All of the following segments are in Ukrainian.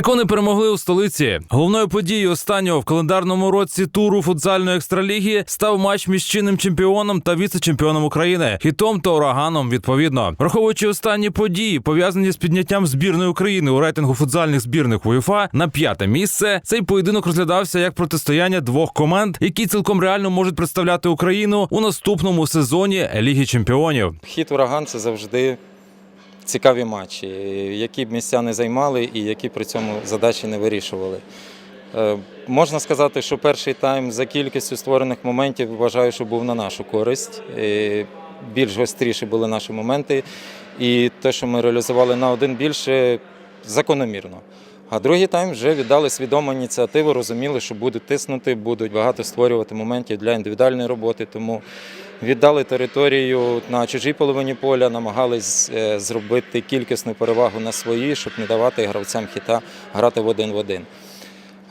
Дракони перемогли у столиці. Головною подією останнього в календарному році туру футзальної екстраліги став матч між чинним чемпіоном та віце-чемпіоном України, хітом та ураганом. Відповідно, враховуючи останні події, пов'язані з підняттям збірної України у рейтингу футзальних збірних УЄФА на п'яте місце. Цей поєдинок розглядався як протистояння двох команд, які цілком реально можуть представляти Україну у наступному сезоні Ліги Чемпіонів. Хід ураган це завжди цікаві матчі, які б місця не займали і які при цьому задачі не вирішували. Е, Можна сказати, що перший тайм за кількістю створених моментів вважаю, що був на нашу користь. Е, Більш гостріші були наші моменти, і те, що ми реалізували на один більше, закономірно. А другий тайм вже віддали свідому ініціативу, розуміли, що будуть тиснути, будуть багато створювати моментів для індивідуальної роботи. Тому віддали територію на чужій половині поля, намагались е, зробити кількісну перевагу на свої, щоб не давати гравцям хіта грати в один в один.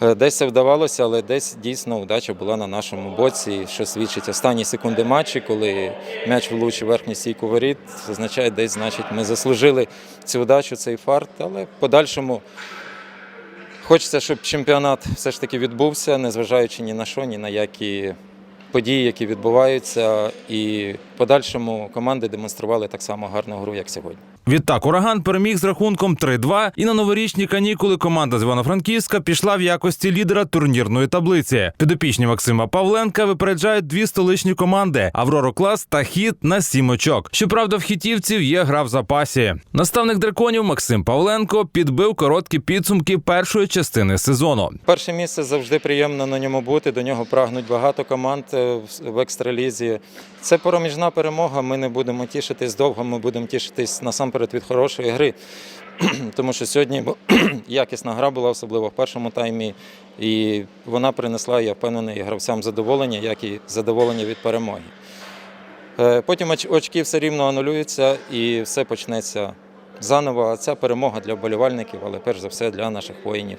Е, Десь це вдавалося, але десь дійсно удача була на нашому боці, що свідчить останні секунди матчі, коли м'яч влучив верхню стійку воріт, означає, десь значить ми заслужили цю удачу, цей фарт. Але в подальшому хочеться, щоб чемпіонат все ж таки відбувся, незважаючи ні на що, ні на які події, які відбуваються. І подальшому команди демонстрували так само гарну гру, як сьогодні. Відтак, ураган переміг з рахунком 3-2, і на новорічні канікули команда з Івано-Франківська пішла в якості лідера турнірної таблиці. Підопічні Максима Павленка випереджають дві столичні команди Аврору Клас та Хіт на сім очок. Щоправда, в хітівців є гра в запасі. Наставник драконів Максим Павленко підбив короткі підсумки першої частини сезону. Перше місце завжди приємно на ньому бути. До нього прагнуть багато команд е, в- в екстралізі. Це проміжна перемога. Ми не будемо тішитись довго. Ми будемо тішитись насамперед від хорошої гри. Тому що сьогодні якісна гра була, особливо в першому таймі, і вона принесла, я впевнений, гравцям задоволення, як і задоволення від перемоги. Е, Потім очки все рівно анулюються і все почнеться заново. А ця перемога для вболівальників, але перш за все для наших воїнів,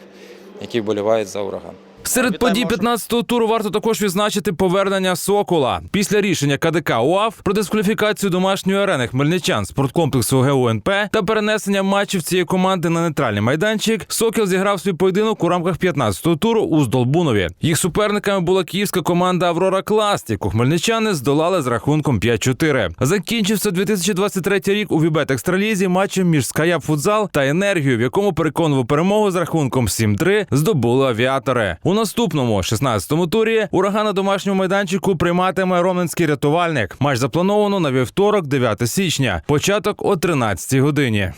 які вболівають за ураган. Серед подій вас. 15-го туру варто також відзначити повернення Сокола після рішення КДК УАФ про дискваліфікацію домашньої арени хмельничан спорткомплексу ГУНП та перенесення матчів цієї команди на нейтральний майданчик. Сокіл зіграв свій поєдинок у рамках 15-го туру у Здолбунові. Їх суперниками була київська команда Аврора Класт, яку хмельничани здолали з рахунком 5-4. Закінчився 2023 рік у Вібет Екстралізі матчем між Скаяп Футзал та енергію, в якому переконливу перемогу з рахунком 7-3 здобули авіатори. У наступному 16-му турі ураган на домашньому майданчику прийматиме роменський рятувальник. Матч заплановано на вівторок, 9 січня. Початок о 13 годині.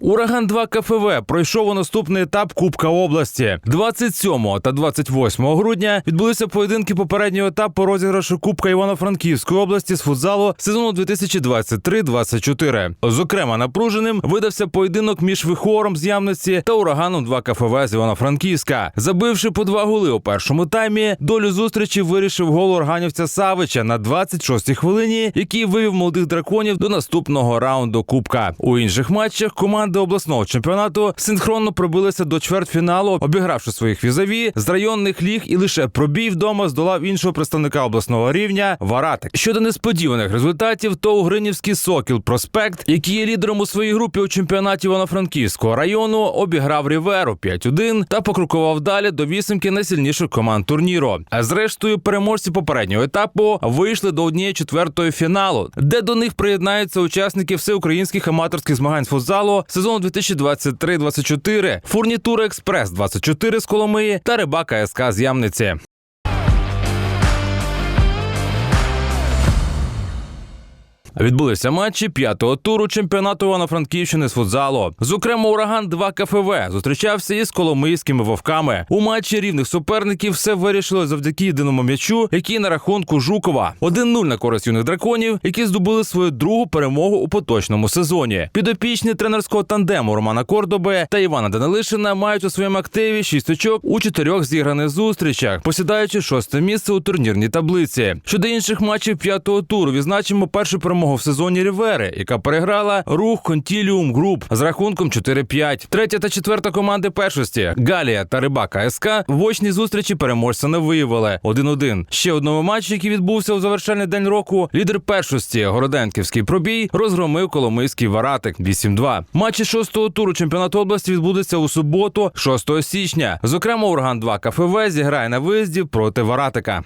Ураган 2 КФВ пройшов у наступний етап Кубка області. 27 та 28 грудня відбулися поєдинки попереднього етапу розіграшу Кубка Івано-Франківської області з футзалу сезону 2023-24. Зокрема, напруженим видався поєдинок між вихором з Ямниці та ураганом 2 КФВ з Івано-Франківська. Забивши по два голи у першому таймі, долю зустрічі вирішив гол органівця Савича на 26-й хвилині, який вивів молодих драконів до наступного раунду Кубка. У інших матчах команди обласного чемпіонату синхронно пробилися до чвертьфіналу, обігравши своїх візаві з районних ліг, і лише пробій вдома здолав іншого представника обласного рівня Варатик. Щодо несподіваних результатів, то Угринівський Сокіл Проспект, який є лідером у своїй групі у чемпіонаті Івано-Франківського району, обіграв Ріверу 5-1 та покрокував далі до вісімки найсильніших команд турніру. А зрештою, переможці попереднього етапу вийшли до однієї четвертої фіналу, де до них приєднаються учасники всеукраїнських аматорських змагань з футзалу сезону 2023-24, Фурнітура Експрес 24 з Коломиї та Рибака СК з Ямниці. Відбулися матчі п'ятого туру чемпіонату Івано-Франківщини з футзалу. Зокрема, ураган 2 КФВ зустрічався із коломийськими вовками. У матчі рівних суперників все вирішило завдяки єдиному м'ячу, який на рахунку Жукова. 1-0 на користь юних драконів, які здобули свою другу перемогу у поточному сезоні. Підопічні тренерського тандему Романа Кордоби та Івана Данилишина мають у своєму активі 6 очок у чотирьох зіграних зустрічах, посідаючи шосте місце у турнірній таблиці. Щодо інших матчів п'ятого туру, відзначимо першу перемогу сьомого в сезоні Рівери, яка переграла рух Контіліум Груп з рахунком 4-5. Третя та четверта команди першості Галія та Рибака СК в очній зустрічі переможця не виявили 1-1. Ще в одному матчі, який відбувся у завершальний день року, лідер першості Городенківський пробій розгромив Коломийський Варатик 8-2. Матчі шостого туру чемпіонату області відбудуться у суботу, 6 січня. Зокрема, Ураган 2 КФВ зіграє на виїзді проти Варатика.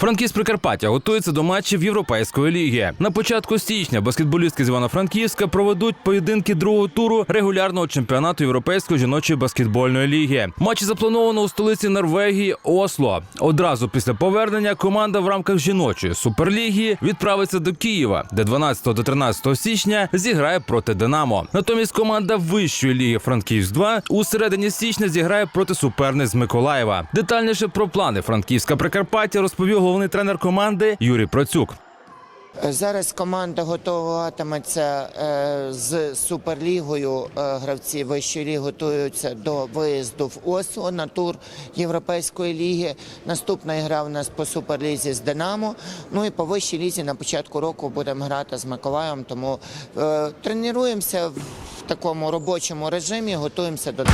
Франківськ Прикарпаття готується до матчів Європейської ліги. На початку січня баскетболістки з Івано-Франківська проведуть поєдинки другого туру регулярного чемпіонату Європейської жіночої баскетбольної ліги. Матчі заплановано у столиці Норвегії Осло. Одразу після повернення команда в рамках жіночої суперліги відправиться до Києва, де 12 до 13 січня зіграє проти Динамо. Натомість команда вищої ліги Франківськ 2 у середині січня зіграє проти суперниць з Миколаєва. Детальніше про плани Франківська Прикарпаття розповів головний тренер команди Юрій Процюк. Зараз команда готуватиметься е, з суперлігою. Е, Гравці вищої ліги готуються до виїзду в Осло на тур Європейської ліги. Наступна гра у нас по суперлізі з Динамо. Ну і по вищій лізі на початку року будемо грати з Миколаєм. Тому е, тренуємося в такому робочому режимі, готуємося до.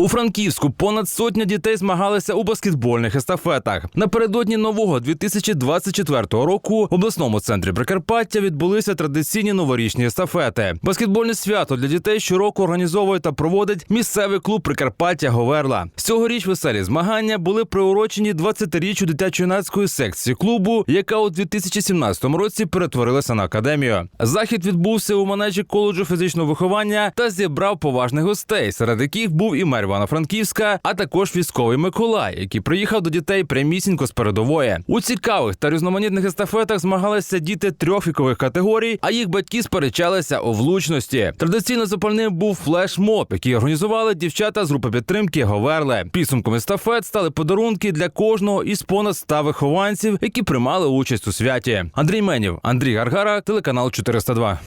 У Франківську понад сотня дітей змагалися у баскетбольних естафетах. Напередодні нового 2024 року в обласному центрі Прикарпаття відбулися традиційні новорічні естафети. Баскетбольне свято для дітей щороку організовує та проводить місцевий клуб Прикарпаття Говерла. Цьогоріч веселі змагання були приурочені 20-річчю дитячо-юнацької секції клубу, яка у 2017 році перетворилася на академію. Захід відбувся у манежі коледжу фізичного виховання та зібрав поважних гостей, серед яких був і мер Івано-Франківська, а також військовий Миколай, який приїхав до дітей прямісінько з передової. У цікавих та різноманітних естафетах змагалися діти трьох вікових категорій, а їх батьки сперечалися у влучності. Традиційно запальним був флешмоб, який організували дівчата з групи підтримки Говерли. Підсумком естафет стали подарунки для кожного із понад ста вихованців, які приймали участь у святі. Андрій Менів, Андрій Гаргара, телеканал 402.